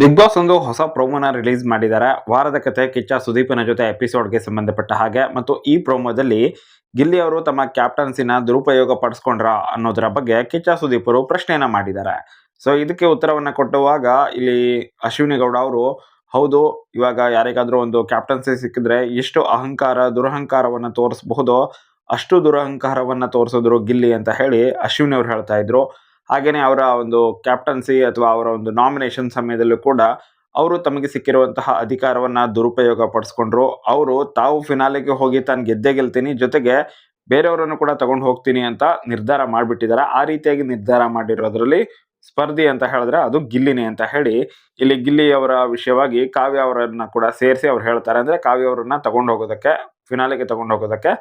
Big boss ಒಂದು ಹೊಸ ಪ್ರೋಮೋನ release ಮಾಡಿದ್ದಾರೆ. ವಾರದ ಕತೆ ಕಿಚ್ಚ ಸುದೀಪನ ಜೊತೆ ಎಪಿಸೋಡ್ಗೆ ಸಂಬಂಧಪಟ್ಟ ಹಾಗೆ. ಮತ್ತು ಈ ಪ್ರೋಮೋದಲ್ಲಿ ಗಿಲ್ಲಿ ಅವರು ತಮ್ಮ ಕ್ಯಾಪ್ಟನ್ಸಿನ ದುರುಪಯೋಗ ಪಡಿಸ್ಕೊಂಡ್ರ ಅನ್ನೋದರ ಬಗ್ಗೆ ಕಿಚ್ಚ ಸುದೀಪರು ಪ್ರಶ್ನೆಯನ್ನ ಮಾಡಿದ್ದಾರೆ. ಸೊ, ಇದಕ್ಕೆ ಉತ್ತರವನ್ನು ಕೊಟ್ಟುವಾಗ ಇಲ್ಲಿ ಅಶ್ವಿನಿ ಗೌಡ ಅವರು, ಹೌದು, ಇವಾಗ ಯಾರಿಗಾದ್ರೂ ಒಂದು ಕ್ಯಾಪ್ಟನ್ಸಿ ಸಿಕ್ಕಿದ್ರೆ ಎಷ್ಟು ಅಹಂಕಾರ, ದುರಹಂಕಾರವನ್ನ ತೋರಿಸಬಹುದು? ಅಷ್ಟು ದುರಹಂಕಾರವನ್ನ ತೋರಿಸಿದ್ರು ಗಿಲ್ಲಿ ಅಂತ ಹೇಳಿ ಅಶ್ವಿನಿ ಅವ್ರು ಹೇಳ್ತಾ ಇದ್ರು. ಹಾಗೇನೆ ಅವರ ಒಂದು ಕ್ಯಾಪ್ಟನ್ಸಿ ಅಥವಾ ಅವರ ಒಂದು ನಾಮಿನೇಷನ್ ಸಮಯದಲ್ಲೂ ಕೂಡ ಅವರು ತಮಗೆ ಸಿಕ್ಕಿರುವಂತಹ ಅಧಿಕಾರವನ್ನು ದುರುಪಯೋಗ ಪಡಿಸ್ಕೊಂಡ್ರು. ಅವರು ತಾವು ಫಿನಾಲೆಗೆ ಹೋಗಿ ತಾನು ಗೆದ್ದೇ ಗೆಲ್ತೀನಿ, ಜೊತೆಗೆ ಬೇರೆಯವರನ್ನು ಕೂಡ ತಗೊಂಡು ಹೋಗ್ತೀನಿ ಅಂತ ನಿರ್ಧಾರ ಮಾಡಿಬಿಟ್ಟಿದ್ದಾರೆ ಆ ರೀತಿಯಾಗಿ ನಿರ್ಧಾರ ಮಾಡಿರೋದ್ರಲ್ಲಿ ಸ್ಪರ್ಧಿ ಅಂತ ಹೇಳಿದ್ರೆ ಅದು ಗಿಲ್ಲಿನೇ ಅಂತ ಹೇಳಿ ಇಲ್ಲಿ ಗಿಲ್ಲಿ ಅವರ ವಿಷಯವಾಗಿ ಕಾವ್ಯ ಅವರನ್ನ ಕೂಡ ಸೇರಿಸಿ ಅವ್ರು ಹೇಳ್ತಾರೆ. ಅಂದ್ರೆ ಕಾವ್ಯ ಅವರನ್ನ ತಗೊಂಡು ಹೋಗೋದಕ್ಕೆ ಫಿನಾಲೆಗೆ ತಗೊಂಡು ಹೋಗೋದಕ್ಕೆ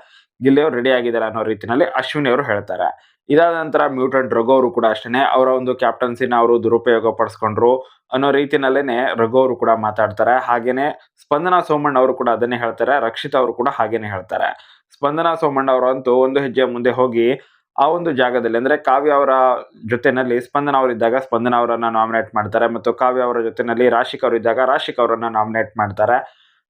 ಗಿಲ್ಲಿ ಅವರು ರೆಡಿ ಆಗಿದ್ದಾರೆ ಅನ್ನೋ ರೀತಿಯಲ್ಲಿ ಅಶ್ವಿನಿ ಅವರು ಹೇಳ್ತಾರೆ. ಇದಾದ ನಂತರ ಮ್ಯೂಟೆಂಟ್ ರಘು ಅವರು ಕೂಡ ಅಷ್ಟೇ ಅವರ ಒಂದು ಕ್ಯಾಪ್ಟನ್ಸಿನ ಅವರು ದುರುಪಯೋಗ ಪಡಿಸ್ಕೊಂಡ್ರು ಅನ್ನೋ ರೀತಿನಲ್ಲೇನೆ ರಘು ಅವರು ಕೂಡ ಮಾತಾಡ್ತಾರೆ. ಹಾಗೇನೆ ಸ್ಪಂದನಾ ಸೋಮಣ್ಣ ಅವರು ಕೂಡ ಅದನ್ನೇ ಹೇಳ್ತಾರೆ, ರಕ್ಷಿತ್ ಅವರು ಕೂಡ ಹಾಗೇನೆ ಹೇಳ್ತಾರೆ. ಸ್ಪಂದನಾ ಸೋಮಣ್ಣ ಅವರಂತೂ ಒಂದು ಹೆಜ್ಜೆ ಮುಂದೆ ಹೋಗಿ ಆ ಒಂದು ಜಾಗದಲ್ಲಿ ಅಂದ್ರೆ ಕಾವ್ಯ ಅವರ ಜೊತೆನಲ್ಲಿ ಸ್ಪಂದನ ಅವರಿದ್ದಾಗ ಸ್ಪಂದನ ಅವರನ್ನ ನಾಮಿನೇಟ್ ಮಾಡ್ತಾರೆ ಮತ್ತು ಕಾವ್ಯ ಅವರ ಜೊತೆನಲ್ಲಿ ರಾಶಿಕ್ ಅವರಿದ್ದಾಗ ರಾಶಿಕ್ ಅವರನ್ನ ನಾಮಿನೇಟ್ ಮಾಡ್ತಾರೆ.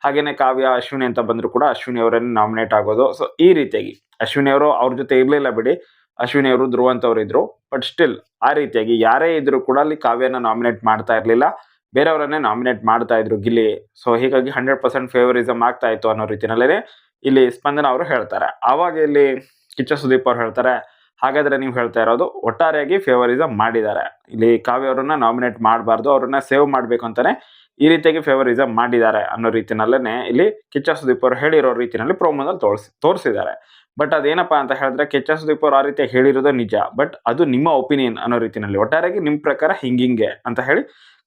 ಹಾಗೇನೆ ಕಾವ್ಯ ಅಶ್ವಿನಿ ಅಂತ ಬಂದ್ರು ಕೂಡ ಅಶ್ವಿನಿ ಅವರನ್ನು ನಾಮಿನೇಟ್ ಆಗೋದು. ಸೊ ಈ ರೀತಿಯಾಗಿ ಅಶ್ವಿನಿ ಅವರು ಅವ್ರ ಜೊತೆ ಇರಲಿಲ್ಲ ಬಿಡಿ. ಅಶ್ವಿನಿ ಅವರು ಧ್ರುವಂತವ್ರು ಇದ್ರು. ಬಟ್ ಸ್ಟಿಲ್ ಆ ರೀತಿಯಾಗಿ ಯಾರೇ ಇದ್ರು ಕೂಡ ಅಲ್ಲಿ ಕಾವ್ಯನ ನಾಮಿನೇಟ್ ಮಾಡ್ತಾ ಇರ್ಲಿಲ್ಲ. ಬೇರೆಯವರನ್ನೇ ನಾಮಿನೇಟ್ ಮಾಡ್ತಾ ಇದ್ರು ಗಿಲ್ಲಿ. ಸೊ ಹೀಗಾಗಿ ಹಂಡ್ರೆಡ್ ಪರ್ಸೆಂಟ್ ಫೇವರಿಸಮ್ ಆಗ್ತಾ ಇತ್ತು ಅನ್ನೋ ರೀತಿನಲ್ಲೇ ಇಲ್ಲಿ ಸ್ಪಂದನ ಅವರು ಹೇಳ್ತಾರೆ. ಆವಾಗ ಇಲ್ಲಿ ಕಿಚ್ಚ ಸುದೀಪ್ ಅವ್ರು ಹೇಳ್ತಾರೆ ಹಾಗಾದ್ರೆ ನೀವು ಹೇಳ್ತಾ ಇರೋದು ಒಟ್ಟಾರೆಯಾಗಿ ಫೇವರಿಸಮ್ ಮಾಡಿದ್ದಾರೆ. ಇಲ್ಲಿ ಕಾವ್ಯ ಅವರನ್ನ ನಾಮಿನೇಟ್ ಮಾಡಬಾರ್ದು, ಅವ್ರನ್ನ ಸೇವ್ ಮಾಡಬೇಕು ಅಂತಾನೆ ಈ ರೀತಿಯಾಗಿ ಫೇವರಿಸಮ್ ಮಾಡಿದ್ದಾರೆ ಅನ್ನೋ ರೀತಿನಲ್ಲೇ ಇಲ್ಲಿ ಕಿಚ್ಚ ಸುದೀಪ್ ಅವರು ಹೇಳಿರೋ ರೀತಿನಲ್ಲಿ ಪ್ರೋಮೋದಲ್ಲಿ ತೋರಿಸಿ, ತೋರಿಸಿದ್ದಾರೆ. ಬಟ್ ಅದೇನಪ್ಪ ಅಂತ ಹೇಳಿದ್ರೆ ಕಿಚ್ಚ ಸುದೀಪ್ ಅವರು ಆ ರೀತಿ ಹೇಳಿರೋದು ನಿಜ ಬಟ್ ಅದು ನಿಮ್ಮ ಒಪಿನಿಯನ್ ಅನ್ನೋ ರೀತಿನಲ್ಲಿ ಒಟ್ಟಾರೆಯಾಗಿ ನಿಮ್ಮ ಪ್ರಕಾರ ಹಿಂಗಿಂಗೆ ಅಂತ ಹೇಳಿ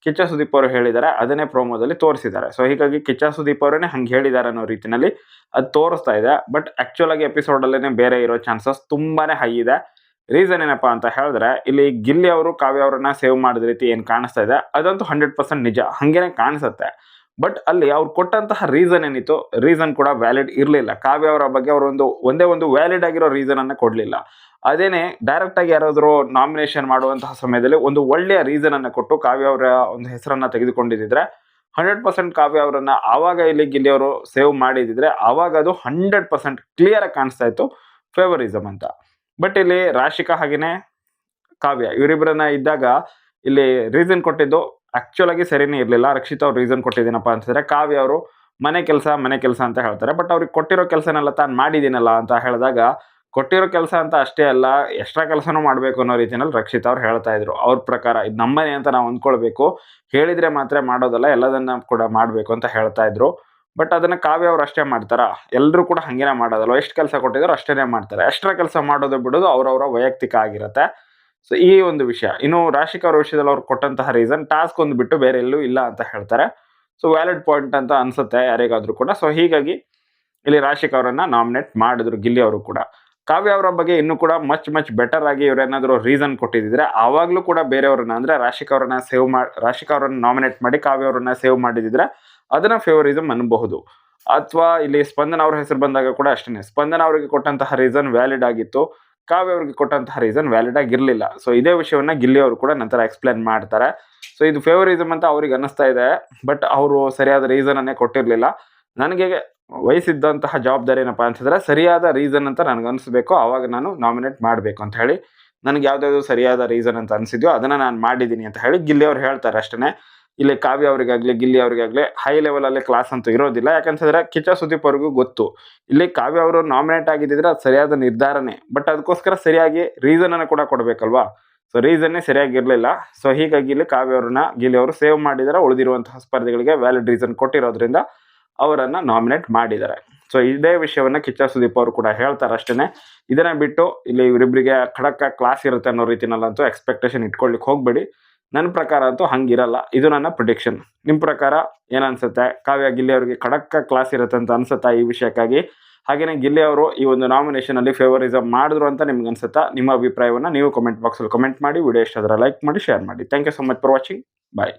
ಕಿಚ್ಚ ಸುದೀಪ್ ಅವರು ಹೇಳಿದ್ದಾರೆ, ಅದನ್ನೇ ಪ್ರೋಮೋದಲ್ಲಿ ತೋರಿಸಿದ್ದಾರೆ. ಸೊ ಹೀಗಾಗಿ ಕಿಚ್ಚ ಸುದೀಪ್ ಅವರೇ ಹಂಗೆ ಹೇಳಿದ್ದಾರೆ ಅನ್ನೋ ರೀತಿನಲ್ಲಿ ಅದು ತೋರಿಸ್ತಾ ಇದೆ ಬಟ್ ಆ್ಯಕ್ಚುಲಾಗಿ ಎಪಿಸೋಡಲ್ಲೇ ಬೇರೆ ಇರೋ ಚಾನ್ಸಸ್ ತುಂಬಾನೇ ಹೈ ಇದೆ. ರೀಸನ್ ಏನಪ್ಪಾ ಅಂತ ಹೇಳಿದ್ರೆ, ಇಲ್ಲಿ ಗಿಲ್ಲಿ ಅವರು, ಕಾವ್ಯ ಅವರನ್ನ ಸೇವ್ ಮಾಡಿದ ರೀತಿ ಏನು ಕಾಣಿಸ್ತಾ ಇದೆ, ಅದಂತೂ ಹಂಡ್ರೆಡ್ ಪರ್ಸೆಂಟ್ ನಿಜ. ಹಂಗೇನೆ ಕಾಣಿಸುತ್ತೆ. ಬಟ್ ಅಲ್ಲಿ ಅವ್ರು ಕೊಟ್ಟಂತಹ ರೀಸನ್ ಏನಿತ್ತು ರೀಸನ್ ಕೂಡ ವ್ಯಾಲಿಡ್ ಇರಲಿಲ್ಲ. ಕಾವ್ಯ ಅವರ ಬಗ್ಗೆ ಅವರೊಂದು ಒಂದು, ಒಂದೇ ವ್ಯಾಲಿಡ್ ಆಗಿರೋ ರೀಸನ್ ಅನ್ನ ಕೊಡಲಿಲ್ಲ. ಅದೇನೆ ಡೈರೆಕ್ಟ್ ಆಗಿ ಯಾರಾದರೂ ನಾಮಿನೇಷನ್ ಮಾಡುವಂತಹ ಸಮಯದಲ್ಲಿ ಒಂದು ಒಳ್ಳೆಯ ರೀಸನ್ ಅನ್ನ ಕೊಟ್ಟು ಕಾವ್ಯ ಅವರ ಒಂದು ಹೆಸರನ್ನ ತೆಗೆದುಕೊಂಡಿದ್ರೆ ಹಂಡ್ರೆಡ್ ಪರ್ಸೆಂಟ್ ಕಾವ್ಯ ಅವರನ್ನ ಆವಾಗ ಇಲ್ಲಿ ಗಿಲ್ಲಿ ಅವರು ಸೇವ್ ಮಾಡಿದಿದ್ರೆ ಆವಾಗ ಅದು ಹಂಡ್ರೆಡ್ ಪರ್ಸೆಂಟ್ ಕ್ಲಿಯರ್ ಆಗಿ ಕಾಣಿಸ್ತಾ ಇತ್ತು ಫೇವರಿಸಮ್ ಅಂತ. ಬಟ್ ಇಲ್ಲಿ ರಾಶಿಕಾ ಹಾಗೇನೆ ಕಾವ್ಯ. ಇವರಿಬ್ಬರನ್ನ ಇದ್ದಾಗ ಇಲ್ಲಿ ರೀಸನ್ ಕೊಟ್ಟಿದ್ದು ಆಕ್ಚುಲ್ ಆಗಿ ಸರಿನೇ ಇರಲಿಲ್ಲ. ರಕ್ಷಿತ್ ಅವ್ರು ರೀಸನ್ ಕೊಟ್ಟಿದ್ದೀನಪ್ಪ ಅಂತಂದ್ರೆ ಕಾವ್ಯ ಅವರು ಮನೆ ಕೆಲಸ ಮನೆ ಕೆಲಸ ಅಂತ ಹೇಳ್ತಾರೆ. ಬಟ್ ಅವ್ರಿಗೆ ಕೊಟ್ಟಿರೋ ಕೆಲಸನೆಲ್ಲ ತಾನು ಮಾಡಿದ್ದೀನಲ್ಲ ಅಂತ ಹೇಳಿದಾಗ ಕೊಟ್ಟಿರೋ ಕೆಲಸ ಅಂತ ಅಷ್ಟೇ ಅಲ್ಲ ಎಕ್ಸ್ಟ್ರಾ ಕೆಲಸನೂ ಮಾಡಬೇಕು ಅನ್ನೋ ರೀತಿಯಲ್ಲಿ ರಕ್ಷಿತ್ ಅವ್ರು ಹೇಳ್ತಾ ಇದ್ರು. ಅವ್ರ ಪ್ರಕಾರ ಇದು ನಮ್ಮನೆ ಅಂತ ನಾವು ಅಂದ್ಕೊಳ್ಬೇಕು. ಹೇಳಿದ್ರೆ ಮಾತ್ರ ಮಾಡೋದಲ್ಲ, ಎಲ್ಲದನ್ನ ಕೂಡ ಮಾಡಬೇಕು ಅಂತ ಹೇಳ್ತಾ ಇದ್ರು. ಬಟ್ ಅದನ್ನ ಕಾವ್ಯ ಅವ್ರು ಅಷ್ಟೇ ಮಾಡ್ತಾರ? ಎಲ್ಲರೂ ಕೂಡ ಹಂಗೇನೆ ಮಾಡೋದಲ್ಲ ಎಷ್ಟು ಕೆಲಸ ಕೊಟ್ಟಿದ್ರು ಅಷ್ಟೇನೆ ಮಾಡ್ತಾರೆ. ಎಷ್ಟರ ಕೆಲಸ ಮಾಡೋದು ಬಿಡೋದು ಅವರವರ ವೈಯಕ್ತಿಕ ಆಗಿರುತ್ತೆ. ಸೊ ಈ ಒಂದು ವಿಷಯ. ಇನ್ನು ರಾಶಿಕ ಅವ್ರ ವಿಷಯದಲ್ಲಿ ಅವ್ರು ಕೊಟ್ಟಂತಹ ರೀಸನ್ ಟಾಸ್ಕ್ ಒಂದು ಬಿಟ್ಟು ಬೇರೆ ಎಲ್ಲೂ ಇಲ್ಲ ಅಂತ ಹೇಳ್ತಾರೆ. ಸೊ ವ್ಯಾಲಿಡ್ ಪಾಯಿಂಟ್ ಅಂತ ಅನ್ಸುತ್ತೆ ಯಾರಿಗಾದ್ರೂ ಕೂಡ. ಸೊ ಹೀಗಾಗಿ ಇಲ್ಲಿ ರಾಶಿಕ್ ಅವರನ್ನ ನಾಮಿನೇಟ್ ಮಾಡಿದ್ರು ಗಿಲ್ಲಿ ಅವರು ಕೂಡ. ಕಾವ್ಯ ಅವರ ಬಗ್ಗೆ ಇನ್ನೂ ಕೂಡ ಮಚ್ ಮಚ್ ಬೆಟರ್ ಆಗಿ ಇವರೇನಾದರೂ ರೀಸನ್ ಕೊಟ್ಟಿದ್ರೆ ಆವಾಗಲೂ ಕೂಡ ಬೇರೆಯವ್ರನ್ನ ಅಂದ್ರೆ ರಾಶಿಕ ಅವರನ್ನ ಸೇವ್ ಮಾಡಿ ರಾಶಿಕ ಅವರನ್ನ ನಾಮಿನೇಟ್ ಮಾಡಿ ಕಾವ್ಯ ಅವರನ್ನ ಸೇವ್ ಮಾಡಿದಿದ್ರೆ ಅದನ್ನ ಫೇವರಿಸಮ್ ಅನ್ನಬಹುದು. ಅಥವಾ ಇಲ್ಲಿ ಸ್ಪಂದನ ಅವ್ರ ಹೆಸರು ಬಂದಾಗ ಕೂಡ ಅಷ್ಟೇ ಸ್ಪಂದನ ಅವರಿಗೆ ಕೊಟ್ಟಂತಹ ರೀಸನ್ ವ್ಯಾಲಿಡ್ ಆಗಿತ್ತು. ಕಾವ್ಯ ಅವರಿಗೆ ಕೊಟ್ಟಂತಹ ರೀಸನ್ ವ್ಯಾಲಿಡ್ ಆಗಿರಲಿಲ್ಲ. ಸೊ ಇದೇ ವಿಷಯವನ್ನ ಗಿಲ್ಲಿ ಅವರು ಕೂಡ ನಂತರ ಎಕ್ಸ್ಪ್ಲೇನ್ ಮಾಡ್ತಾರೆ. ಸೊ ಇದು ಫೇವರಿಸಮ್ ಅಂತ ಅವ್ರಿಗೆ ಅನ್ನಿಸ್ತಾ ಇದೆ. ಬಟ್ ಅವರು ಸರಿಯಾದ ರೀಸನ್ ಅನ್ನೇ ಕೊಟ್ಟಿರಲಿಲ್ಲ. ನನಗೆ ವಹಿಸಿದ್ದಂತಹ ಜವಾಬ್ದಾರಿ ಏನಪ್ಪ ಅಂತಂದ್ರೆ ಸರಿಯಾದ ರೀಸನ್ ಅಂತ ನನಗೆ ಅನಿಸ್ಬೇಕು. ಆವಾಗ ನಾನು ನಾಮಿನೇಟ್ ಮಾಡಬೇಕು ಅಂತ ಹೇಳಿ. ನನಗೆ ಯಾವ್ದಾದ್ರು ಸರಿಯಾದ ರೀಸನ್ ಅಂತ ಅನಿಸಿದ್ಯೋ ಅದನ್ನ ನಾನು ಮಾಡಿದ್ದೀನಿ ಅಂತ ಹೇಳಿ ಗಿಲ್ಲಿ ಅವ್ರು ಹೇಳ್ತಾರೆ ಅಷ್ಟೇ ಇಲ್ಲಿ ಕಾವ್ಯ ಅವರಿಗಾಗ್ಲಿ, ಗಿಲ್ಲಿ ಅವರಿಗಾಗ್ಲಿ ಹೈ ಲೆವೆಲ್ ಅಲ್ಲಿ ಕ್ಲಾಸ್ ಅಂತೂ ಇರೋದಿಲ್ಲ. ಯಾಕಂತಂದ್ರೆ ಕಿಚ್ಚ ಸುದೀಪ್ ಅವ್ರಿಗೂ ಗೊತ್ತು. ಇಲ್ಲಿ ಕಾವ್ಯ ಅವರು ನಾಮಿನೇಟ್ ಆಗಿದ್ದಿದ್ರೆ ಅದು ಸರಿಯಾದ ನಿರ್ಧಾರನೇ. ಬಟ್ ಅದಕ್ಕೋಸ್ಕರ ಸರಿಯಾಗಿ ರೀಸನ್ ಅನ್ನು ಕೂಡ ಕೊಡಬೇಕಲ್ವಾ? ಸೊ ರೀಸನ್ನೇ ಸರಿಯಾಗಿರ್ಲಿಲ್ಲ ಸೊ ಹೀಗಾಗಿ ಇಲ್ಲಿ ಕಾವ್ಯ ಅವ್ರನ್ನ, ಗಿಲ್ಲಿ ಅವರು ಸೇವ್ ಮಾಡಿದರೆ. ಉಳಿದಿರುವಂತಹ ಸ್ಪರ್ಧೆಗಳಿಗೆ ವ್ಯಾಲಿಡ್ ರೀಸನ್ ಕೊಟ್ಟಿರೋದ್ರಿಂದ ಅವರನ್ನ ನಾಮಿನೇಟ್ ಮಾಡಿದ್ದಾರೆ ಸೊ ಇದೇ ವಿಷಯವನ್ನ ಕಿಚ್ಚ ಸುದೀಪ್ ಅವರು ಕೂಡ ಹೇಳ್ತಾರೆ ಅಷ್ಟೇ ಇದನ್ನ ಬಿಟ್ಟು ಇಲ್ಲಿ ಇವರಿಬ್ಬರಿಗೆ ಖಡಕ್ ಕ್ಲಾಸ್ ಇರುತ್ತೆ ಅನ್ನೋ ರೀತಿನಲ್ಲಂತೂ ಎಕ್ಸ್ಪೆಕ್ಟೇಷನ್ ಇಟ್ಕೊಳ್ಲಿಕ್ಕೆ ಹೋಗ್ಬೇಡಿ. ನನ್ನ ಪ್ರಕಾರ ಅಂತೂ ಹಂಗಿರಲ್ಲ. ಇದು ನನ್ನ ಪ್ರೊಡಿಕ್ಷನ್ ನಿಮ್ಮ ಪ್ರಕಾರ ಏನನ್ಸುತ್ತೆ ಕಾವ್ಯ ಗಿಲ್ಲಿ ಅವರಿಗೆ ಖಡಕ್ಕ ಕ್ಲಾಸ್ ಇರುತ್ತೆ ಅಂತ ಅನ್ಸುತ್ತಾ ಈ ವಿಷಯಕ್ಕಾಗಿ? ಹಾಗೆಯೇ ಗಿಲ್ಲಿ ಅವರು ಈ ಒಂದು ನಾಮಿನೇಷನಲ್ಲಿ ಫೇವರಿಸಮ್ ಮಾಡಿದ್ರು ಅಂತ ನಿಮ್ಗೆ ಅನ್ಸುತ್ತಾ? ನಿಮ್ಮ ಅಭಿಪ್ರಾಯವನ್ನು ನೀವು ಕಮೆಂಟ್ ಬಾಕ್ಸಲ್ಲಿ ಕಮೆಂಟ್ ಮಾಡಿ ವಿಡಿಯೋ ಇಷ್ಟ ಲೈಕ್ ಮಾಡಿ ಶೇರ್ ಮಾಡಿ. Thank you so much for watching bye